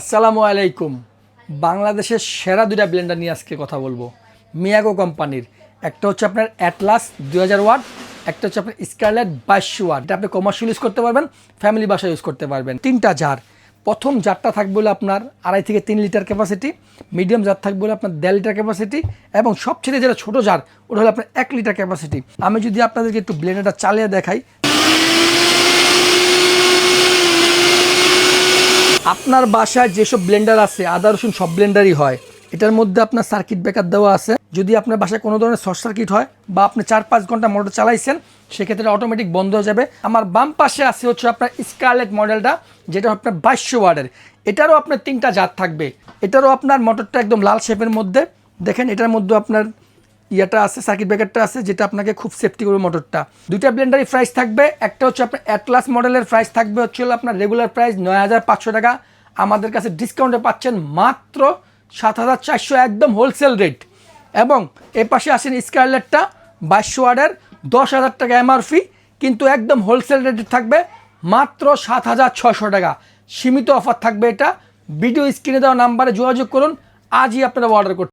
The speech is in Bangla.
আসসালামু আলাইকুম। বাংলাদেশের সেরা দুইটা ব্লেন্ডার নিয়ে আজকে কথা বলব। মিয়াগো কোম্পানির। একটা হচ্ছে আপনার অ্যাটলাস দুই হাজার ওয়াট, একটা হচ্ছে আপনার স্কারলেট বাইশশো ওয়াট। এটা আপনি কমার্শিয়াল ইউজ করতে পারবেন ফ্যামিলি বাসা ইউজ করতে পারবেন। তিনটা জার প্রথম জারটা থাকবে হলো আপনার আড়াই থেকে তিন লিটার ক্যাপাসিটি মিডিয়াম জার থাকবে হলো আপনার দেড় লিটার ক্যাপাসিটি এবং সবচেয়ে যেটা ছোটো জার ওটা হলো আপনার এক লিটার ক্যাপাসিটি আমি যদি আপনাদেরকে একটু ব্লেন্ডারটা চালিয়ে দেখাই। আপনার বাসায় যেসব ব্লেন্ডার আছে, আদা, রসুন সব ব্লেন্ডারই হয়। এটার মধ্যে আপনার সার্কিট ব্রেকার দেওয়া আছে। যদি আপনার বাসায় কোনো ধরনের শর্ট সার্কিট হয় বা আপনি চার পাঁচ ঘণ্টা মোটর চালাইছেন, সেক্ষেত্রে অটোমেটিক বন্ধ হয়ে যাবে। আমার বাম পাশে আছে হচ্ছে আপনার স্কারলেট মডেলটা যেটা আপনার বাইশশো ওয়ার্ডের এটারও আপনার তিনটা জাত থাকবে। এটারও আপনার মোটরটা একদম লাল শেপের মধ্যে। দেখেন, এটার মধ্যে আপনার ইয়েটা আছে সার্কিট ব্রেকারটা আছে, যেটা আপনাকে খুব সেফটি করবে মোটরটা দুইটা ব্লেন্ডারই প্রাইস থাকবে, একটা হচ্ছে আপনার অ্যাটলাস মডেলের প্রাইস থাকবে, হচ্ছে হলো আপনার রেগুলার প্রাইস নয় হাজার পাঁচশো টাকা। আমাদের কাছে ডিসকাউন্টে পাচ্ছেন মাত্র সাত হাজার চারশো একদম হোলসেল রেট এবং এ পাশে আসেন স্কারলেটটা বাইশশো ওয়ার্ডের দশ হাজার টাকা এমআরপি কিন্তু একদম হোলসেল রেটে থাকবে মাত্র সাত হাজার ছশো টাকা। সীমিত অফার থাকবে এটা। ভিডিও স্ক্রিনে দেওয়া নাম্বারে যোগাযোগ করুন, আজই আপনারা অর্ডার করতে